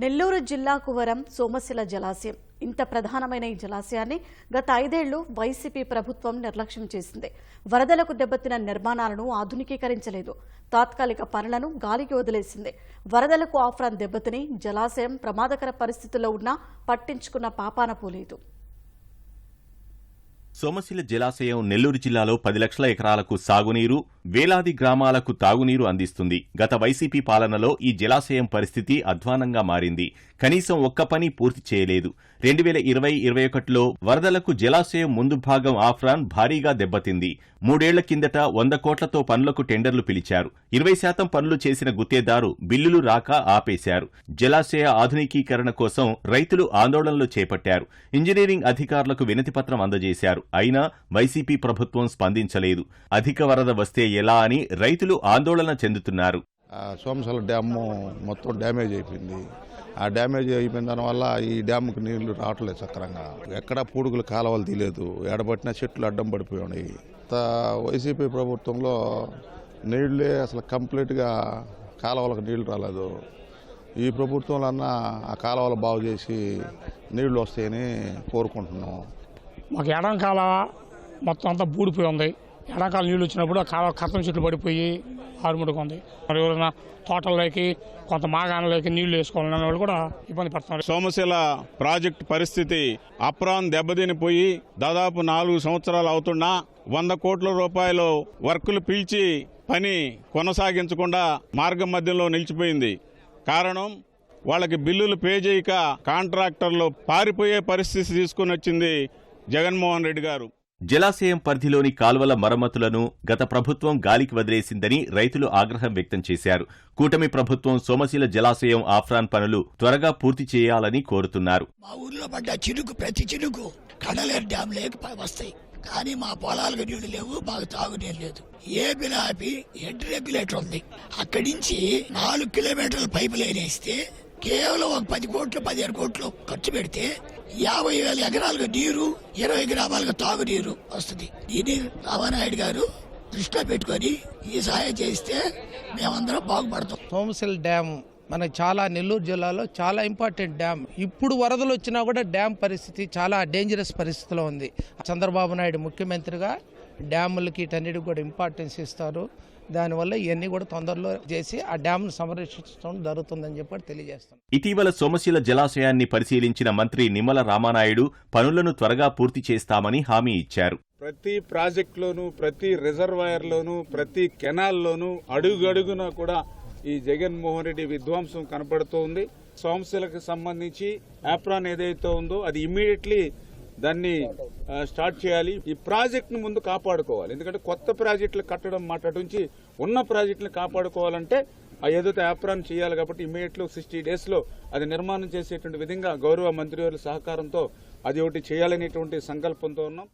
నెల్లూరు జిల్లా కువరం సోమశిల జలాశయం. ఇంత ప్రధానమైన ఈ జలాశయాన్ని గత ఐదేళ్ళు వైసీపీ ప్రభుత్వం నిర్లక్ష్యం చేసింది. వరదలకు దెబ్బతిన నిర్మాణాలను ఆధునికీకరించలేదు. తాత్కాలిక పనులను గాలికి వదిలేసింది. వరదలకు ఆఫ్రాన్ దెబ్బతిని జలాశయం ప్రమాదకర పరిస్థితుల్లో ఉన్నా పట్టించుకున్న పాపాన పోలేదు. సోమశిల జలాశయం నెల్లూరు జిల్లాలో పది లక్షల ఎకరాలకు సాగునీరు వేలాది గ్రామాలకు తాగునీరు అందిస్తుంది. గత వైసీపీ పాలనలో ఈ జలాశయం పరిస్థితి అధ్వానంగా మారింది. కనీసం ఒక్క పని పూర్తి చేయలేదు. రెండు వేల ఇరవై ఇరవై ఒకటిలో వరదలకు జలాశయం ముందు భాగం ఆఫ్రాన్ భారీగా దెబ్బతింది. మూడేళ్ళ కిందట వంద కోట్లతో పనులకు టెండర్లు పిలిచారు. ఇరవై శాతం పనులు చేసిన గుత్తేదారు బిల్లులు రాక ఆపేశారు. జలాశయ ఆధునికీకరణ కోసం రైతులు ఆందోళనలు చేపట్టారు. ఇంజనీరింగ్ అధికారులకు వినతిపత్రం అందజేశారు. అయినా వైసీపీ ప్రభుత్వం స్పందించలేదు. అధిక వరద వస్తే ఎలా అని రైతులు ఆందోళన చెందుతున్నారు. ఆ సోమశల డ్యామ్ మొత్తం డ్యామేజ్ అయిపోయింది. ఆ డ్యామేజ్ అయిపోయిన దానివల్ల ఈ డ్యామ్కి నీళ్ళు రావట్లేదు సక్రంగా. ఎక్కడ పూడుగులు కాలువలు తీయలేదు. ఎడబట్టిన చెట్లు అడ్డం పడిపోయి ఉన్నాయి వైసీపీ ప్రభుత్వంలో నీళ్ళే అసలు కంప్లీట్గా కాలువలకు నీళ్ళు రాలేదు. ఈ ప్రభుత్వంలో అన్న ఆ కాలువలు బాగు చేసి నీళ్ళు వస్తాయని కోరుకుంటున్నాం. మాకు ఎడం కాల మొత్తం అంతా బూడిపోయి ఉంది. ఎండాకాలం నీళ్ళు వచ్చినప్పుడు ఆ కాలువ కథం చెట్లు పడిపోయి ఆరుముడుగా ఉంది. మరి ఎవరైనా తోటల్లోకి కొంత మాగాణలోకి నీళ్ళు వేసుకోవాలని వాళ్ళు కూడా ఇబ్బంది పడుతున్నారు. సోమశిల ప్రాజెక్టు పరిస్థితి అప్రాన్ దెబ్బతినిపోయి దాదాపు నాలుగు సంవత్సరాలు అవుతున్నా వంద కోట్ల రూపాయలు వర్కులు పీల్చి పని కొనసాగించకుండా మార్గం మధ్యలో నిలిచిపోయింది. కారణం వాళ్ళకి బిల్లులు పే చేయక కాంట్రాక్టర్లు పారిపోయే పరిస్థితి తీసుకుని వచ్చింది జగన్మోహన్ రెడ్డి గారు. జలాశయం పరిధిలోని కాల్వల మరమ్మతులను గత ప్రభుత్వం గాలికి వదిలేసిందని రైతులు ఆగ్రహం వ్యక్తం చేశారు. కూటమి ప్రభుత్వం సోమశిల జలాశయం ఆఫ్రాన్ పనులు త్వరగా పూర్తి చేయాలని కోరుతున్నారు. మా ఊర్లో పడ్డ చినుకు ప్రతి చినుకు కడలేరు డ్యామ్ లేక వస్తాయి. కానీ మా పొలాలకు నీళ్ళు లేవు మాకు తాగునీరు లేదు. ఏ బిలాపి హెడ్ రెగ్యులేటర్ ఉంది. అక్కడి నుంచి నాలుగు కిలోమీటర్ల పైపు లైన్ వేస్తే కేవలం ఒక పది కోట్లు పదిహేను కోట్లు ఖర్చు పెడితే యాభై వేల ఎకరాలకు నీరు ఇరవై గ్రామాలకు తాగునీరు వస్తుంది. దీన్ని రామానాయుడు గారు దృష్టిలో పెట్టుకొని ఈ సహాయం చేస్తే మేమందరం బాగుపడతాం. సోమశిల్ డ్యామ్ మనకు చాలా నెల్లూరు జిల్లాలో చాలా ఇంపార్టెంట్ డ్యామ్. ఇప్పుడు వరదలు వచ్చినా కూడా డ్యామ్ పరిస్థితి చాలా డేంజరస్ పరిస్థితిలో ఉంది. చంద్రబాబు నాయుడు ముఖ్యమంత్రిగా డ్యాములకి వీటన్నిటికి కూడా ఇంపార్టెన్స్ ఇస్తారు. దానివల్ల ఇవన్నీ కూడా తొందరలో చేసి ఆ డ్యామ్ను సంరక్షించడం జరుగుతుందని చెప్పి తెలియజేస్తాను ఇటీవల సోమశిల జలాశయాన్ని పరిశీలించిన మంత్రి నిమ్మల రామానాయుడు పనులను త్వరగా పూర్తి చేస్తామని హామీ ఇచ్చారు. ప్రతి ప్రాజెక్టులోను ప్రతి రిజర్వాయర్లోను ప్రతి కెనాల్లోనూ అడుగడుగున కూడా ఈ జగన్మోహన్ రెడ్డి విధ్వంసం కనపడుతూ ఉంది సోమశిలకు సంబంధించి యాప్రాన్ ఏదైతే ఉందో అది ఇమ్మీడియట్లీ దాన్ని స్టార్ట్ చేయాలి. ఈ ప్రాజెక్ట్ను ముందు కాపాడుకోవాలి. ఎందుకంటే కొత్త ప్రాజెక్టులు కట్టడం మాట నుంచి ఉన్న ప్రాజెక్టులు కాపాడుకోవాలంటే ఆ ఏదైతే యాప్రాన్ చేయాలి కాబట్టి ఇమీడియట్లో సిక్స్టీ డేస్లో అది నిర్మాణం చేసేటువంటి విధంగా గౌరవ మంత్రివర్యుల సహకారంతో అది ఒకటి చేయాలనేటువంటి సంకల్పంతో ఉన్నాం.